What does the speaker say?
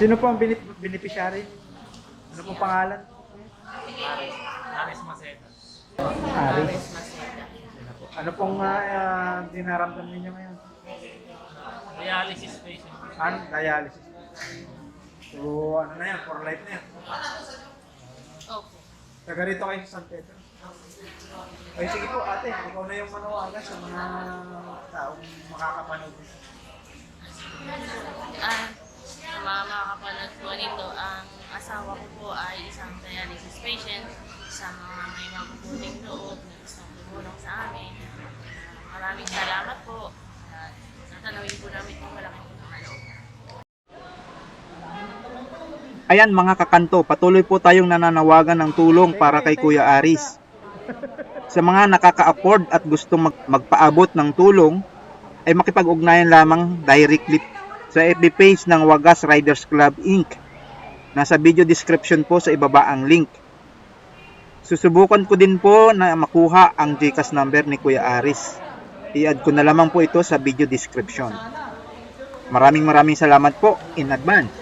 Sino po ang benef- beneficiary? Ano po pangalan? Aris. Aris Maceta. Aris. Sino po? Ano pong uh, dinaramdam ninyo ngayon? Dialysis patient. Ano? Dialysis. So, ano na yan? For life na yan. Opo. Taga rito kayo sa San Pedro. Ay, sige po ate, ikaw na yung manawagan sa mga taong makakapanood. Ah, sa mga makakapanood po nito, ang asawa ko po ay isang dialysis patient sa mga may mabubuting loob na gustong tumulong sa amin. Maraming salamat po. At tatanawin po namin kung malaking. Ayan mga kakanto, patuloy po tayong nananawagan ng tulong para kay Kuya Aris. Sa mga nakaka-afford at gusto mag magpaabot ng tulong, ay makipag-ugnayan lamang directly sa FB page ng Wagas Riders Club Inc. Nasa video description po sa ibaba ang link. Susubukan ko din po na makuha ang GCash number ni Kuya Aris. I-add ko na lamang po ito sa video description. Maraming maraming salamat po in advance.